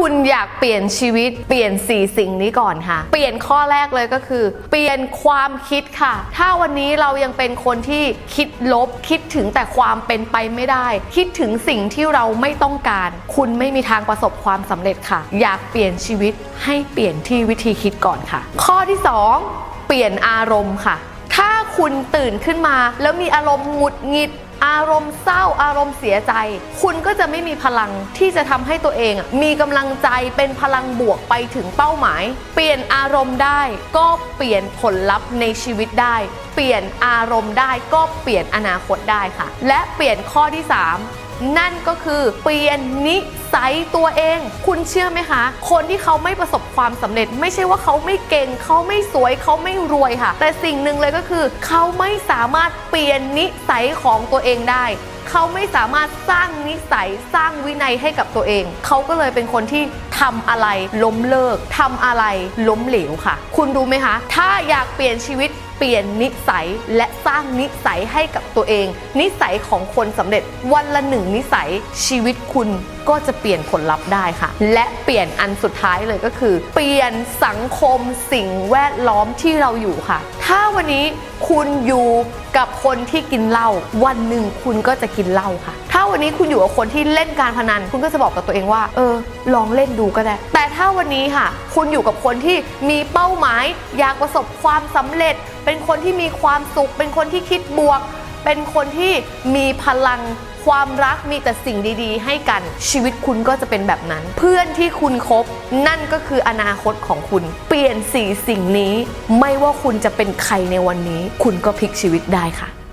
คุณอยากเปลี่ยนชีวิตเปลี่ยนสี่สิ่งนี้ก่อนค่ะ เปลี่ยนข้อแรกเลยก็คือ เปลี่ยนความคิดค่ะ ถ้าวันนี้เรายังเป็นคนที่คิดลบ คิดถึงแต่ความเป็นไปไม่ได้ คิดถึงสิ่งที่เราไม่ต้องการ คุณไม่มีทางประสบความสำเร็จค่ะ อยากเปลี่ยนชีวิตให้เปลี่ยนที่วิธีคิดก่อนค่ะ ข้อที่สองเปลี่ยนอารมณ์ค่ะ ถ้าคุณตื่นขึ้นมา แล้วมีอารมณ์หงุดหงิด อารมณ์เศร้าอารมณ์เสียใจ คุณก็จะไม่มีพลังที่จะทำให้ตัวเองอะมีกำลังใจเป็นพลังบวกไปถึงเป้าหมาย เปลี่ยนอารมณ์ได้ก็เปลี่ยนผลลัพธ์ในชีวิตได้ เปลี่ยนอารมณ์ได้ก็เปลี่ยนอนาคตได้ค่ะ และเปลี่ยนข้อที่ 3 นั่นก็คือเปลี่ยนนิส ยตัวเอง คุณเชื่อไหมคะ คนที่เขาไม่ประสบความสำเร็จ ไม่ใช่ว่าเขาไม่เก่ง เขาไม่สวยเขาไม่รวยค่ะ แต่สิ่งหนึ่งเลยก็คือ เขาไม่สามารถเปลี่ยนนิสัยของตัวเองได้เขาไม่สามารถสร้างนิสัยสร้างวินัยให้กับตัวเอง เขาก็เลยเป็นคนที่ทำอะไรล้มเลิกทำอะไรล้มเหลวค่ะ คุณรู้ไหมคะ ถ้าอยากเปลี่ยนชีวิตเปลี่ยนนิสัยและสร้างนิสัยให้กับตัวเอง นิสัยของคนสำเร็จวันละหนึ่งนิสัยชีวิตคุณ ก็จะเปลี่ยนผลลัพธ์ได้ค่ะ และเปลี่ยนอันสุดท้ายเลยก็คือ เปลี่ยนสังคมสิ่งแวดล้อมที่เราอยู่ค่ะ ถ้าวันนี้คุณอยู่กับคนที่กินเหล้าวันหนึ่งคุณก็จะกินเหล้าค่ะ ถ้าวันนี้คุณอยู่กับคนที่เล่นการพนัน คุณก็จะบอกกับตัวเองว่า เออ ลองเล่นดูก็ได้ แต่ถ้าวันนี้ค่ะ คุณอยู่กับคนที่มีเป้าหมาย อยากประสบความสำเร็จ เป็นคนที่มีความสุข เป็นคนที่คิดบวก เป็นคนที่มีพลังความรักมีแต่สิ่งดีๆ ให้กันชีวิตคุณก็จะเป็นแบบนั้น เพื่อนที่คุณคบนั่นก็คืออนาคตของคุณ เปลี่ยนสี่สิ่งนี้ ไม่ว่าคุณจะเป็นใครในวันนี้ คุณก็พลิกชีวิตได้ค่ะ